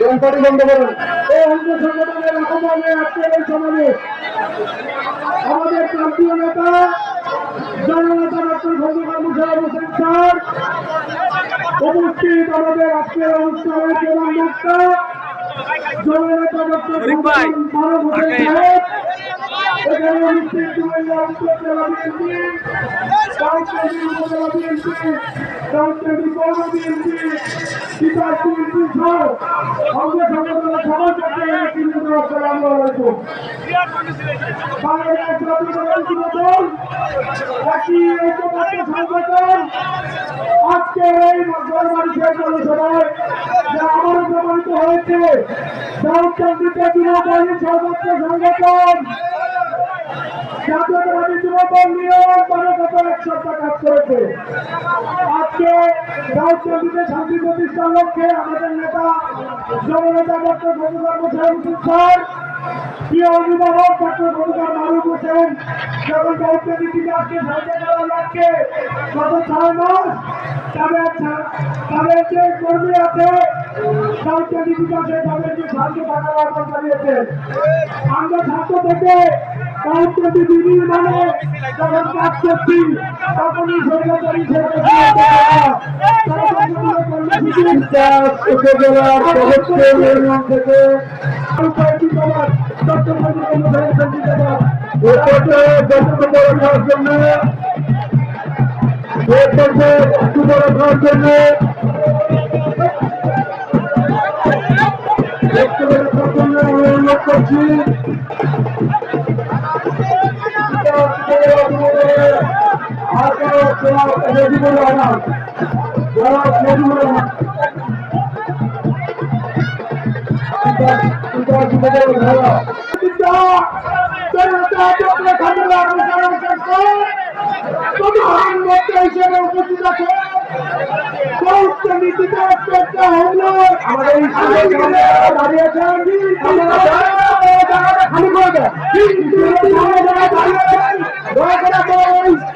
দমকাটি বন্ধ করুন। এই অঙ্গ সংগঠনের আহ্বানে আজকের এই সমাবেশ। আমাদের প্রান্তীয় নেতা জননেতা ডক্টর খন্দকার মুশারফ হোসেন স্যার উপস্থিত আমাদের আজকের অনুষ্ঠানের প্রধান বক্তা জননেতা ডক্টর খন্দকার হোসেন সাহেব। এখানে উপস্থিত কুমিল্লা উপজেলা বিএনপি সভাপতি আসসালামু আলাইকুম বাংলাদেশ জাতীয়তাবাদী দল একটি ঐক্যবদ্ধ আজকে এই জনসভায় যে আবারও প্রমাণিত হয়েছে রাজনৈতিক যুবদলের সর্বোচ্চ সংগঠন জাতীয়তাবাদী সপ্তাহ কাজ করেছে। আজকে রাজনীতিতে শান্তি প্রতিষ্ঠার লক্ষ্যে আমাদের নেতা, জননেতা ডক্টর ফজলুর হোসেন স্যার, প্রিয় অভিভাবক ডক্টর ফজলুর মারুফ হোসেন যখন রাজনীতিতে আজকে সাহায্য করার যে কর্মী আছে রাজনীতি বিকাশে আমরা ছাত্র থেকে রাজনীতি বিনির্মাণে যখন কাজ করছি তখনই সরকারি উপজেলার সদস্য ইউনিয়ন থেকে ভোটে বক্তব্য রাখার জন্য ভোটে বক্তব্য রাখার জন্য বক্তব্য রাখার জন্য অনুরোধ করছি নজিবুর রহমান জনাব নজিবুর রহমান আমাদের এই দাঁড়িয়ে আছেন। খালি করে দেয় কিন্তু